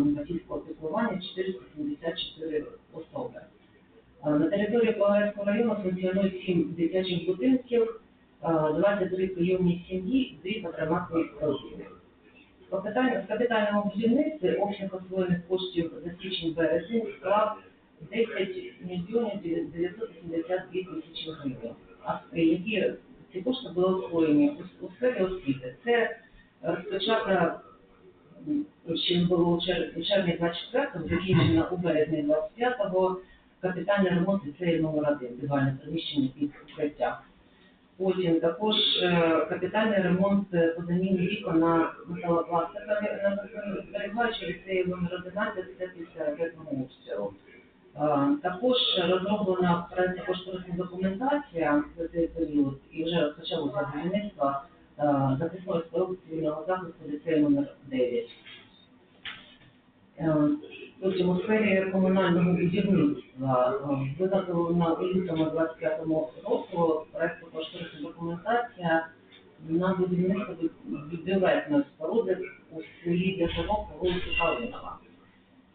позбавлені батьківського піклування 474 особи. Е, На території Павловського району функціонує 7 дитячих будинків, е, 23 прийомні сім'ї, 2 патронатні родини. По капіталь- в капітальному будівництві обсяг освоєних коштів за січень-березень склав 10 мільйонів 982 тисячі гривень. Е, які ці кошти були освоєні у сфері освіти? Це розпочата ще було у червні 24-го, закінчена у березні 25-го капітальний ремонт ліцею номер 1 підвальне приміщення під укриття. Потім також е, капітальний ремонт е, по заміні вікон на металопластикові на зберігаючи ліцею номер 11 це після ракетного обстрілу. Е, Також розроблена проєктна кошторисна документація за цей період і вже розпочалося будівництво захисної споруди цивільного захисту ліцею номер 9. Потім у сфері комунального будівництва е, виготовлена у лютому 25-му року проекту кошторисна документація на будівництво бюджетної споруди у селі Дяжово по вулиці Калинова.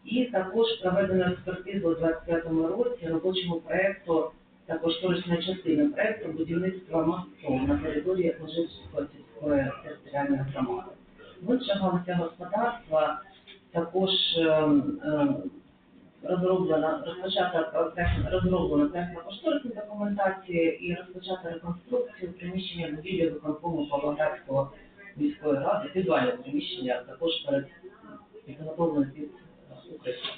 І також проведено експертизу у 25-му році робочому проекту та кошторисної частини проекту будівництва мосту на території сільської територіальної громади. В інших господарства також ем, ем, розроблена розпочата розроблена проектна кошторисна документація і розпочата реконструкцію приміщення будівлі виконкому Павлоградського міської ради, підвальне приміщення також перед підготовлене під укриття.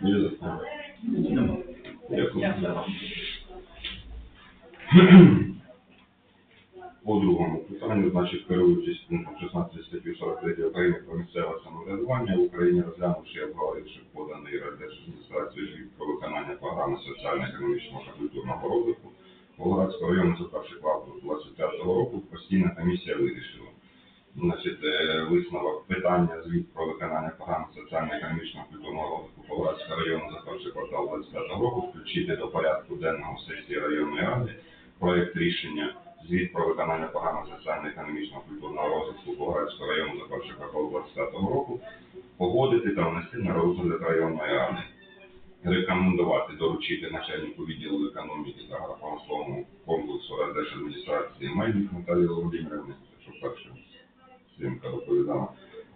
Є запитання? Дякую. По другому питанню, значить, керуючись пунктом 16 статті 43 України про місцеве самоврядування в Україні, розглянувши обговоривши поданий Раддержадміністрацією звіт про виконання програми соціально-економічного та культурного розвитку Волгоградського району за перший квартал 25 року, постійна комісія вирішила. Значить, е, висновок питання звіт про виконання програми соціально-економічного культурного розвитку Волгоградського району за перший квартал 25 року включити до порядку денного сесії районної ради проект рішення звіт про виконання програми соціально-економічного культурного розвитку Волгоградського району за перший квартал 25 року погодити та внести на розгляд районної ради. Рекомендувати доручити начальнику відділу економіки та агропромисловому комплексу Раддержадміністрації Мельник Наталії Володимирівни, що перше Сімка доповідала,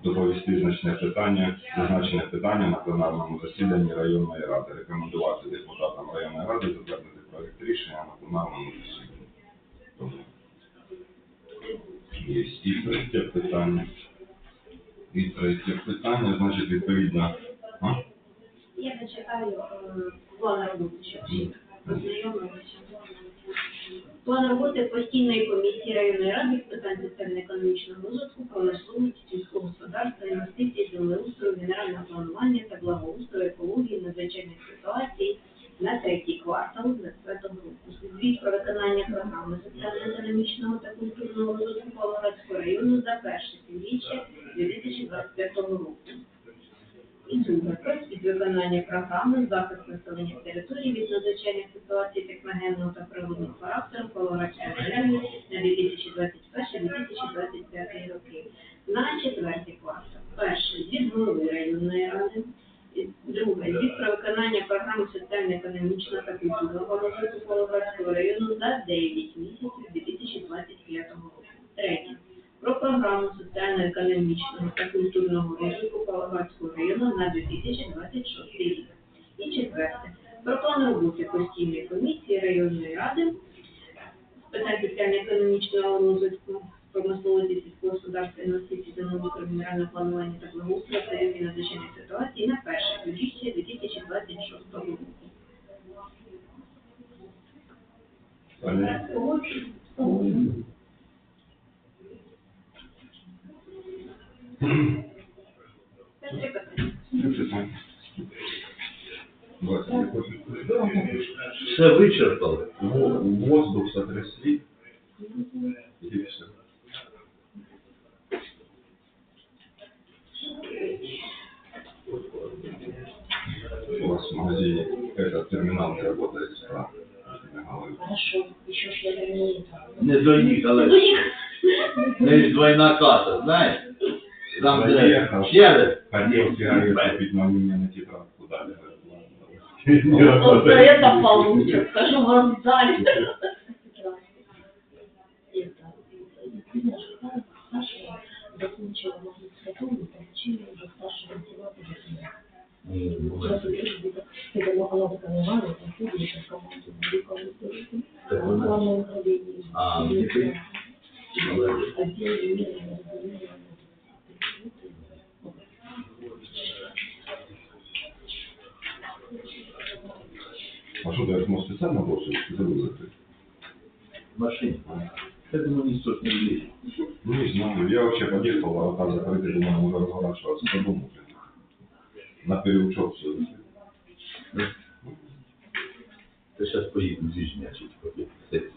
доповісти значне питання, зазначене питання на пленарному засіданні районної ради. Рекомендувати депутатам районної ради затвердити проект рішення на пленарному засіданні. Є і третє питання. І третє питання, значить, відповідно. А? Я зачитаю е, план роботи, щоб. План роботи постійної комісії районної ради з питань соціально-економічного розвитку, промисловості, сільського господарства, інвестицій, землеустрою, генерального планування та благоустрою, екології, надзвичайних ситуацій на третій квартал 2020 року. Звіт про виконання програми соціально-економічного та культурного розвитку Павлоградського району за перше півріччя 2025 року. І друге, про від виконання програми захист населення території від надзвичайних ситуацій техногенного та природного характеру Павлоградського району на 2021-2025 роки. На четвертий квартал. Перше, від голови районної ради. І Друге, звіт про виконання програми соціально-економічного та культурного розвитку Павлоградського району за 9 місяців 2025 року. Третє, про програму соціально-економічного та культурного розвитку Павлоградського району на 2026 рік. І четверте, про план роботи постійної комісії районної ради з питань соціально-економічного розвитку, промисловості, сільського господарства, інвестицій, землеустрою, генерального планування та благоустрою та рівні надзвичайних ситуацій на перше півріччя 2026 року. Все вичерпали. Во- Воздух сотрясли. И все. У вас в магазине этот терминал не работает справа. Хорошо, еще ж я верну. Не доїхали. Не ж двойна каса, знаєш? Там де Доїхав. через Хотел сигареты купить, но они мне на тетрадку дали. Вот за это получше, скажу вам в команду великого историка. Так вона- Главное управление. А, ну, теперь? Молодец. Отдел инженерного разделения. А что, ты может специально бросил? Забыл закрыть? Машина. Я думаю, не стоит не влезет. Ну, не знаю. Я вообще подъехал, а там закрыто, думаю, уже разворачиваться. Подумал, блин. На переучет все. Ты сейчас поедем звезднячить, поки сесть.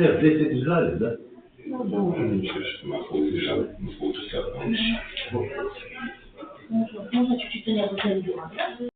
Все, в 10 ждали, да? Ну, да, уже ничего, что на полчаса, на полчаса. там. Можно, можно чуть-чуть да?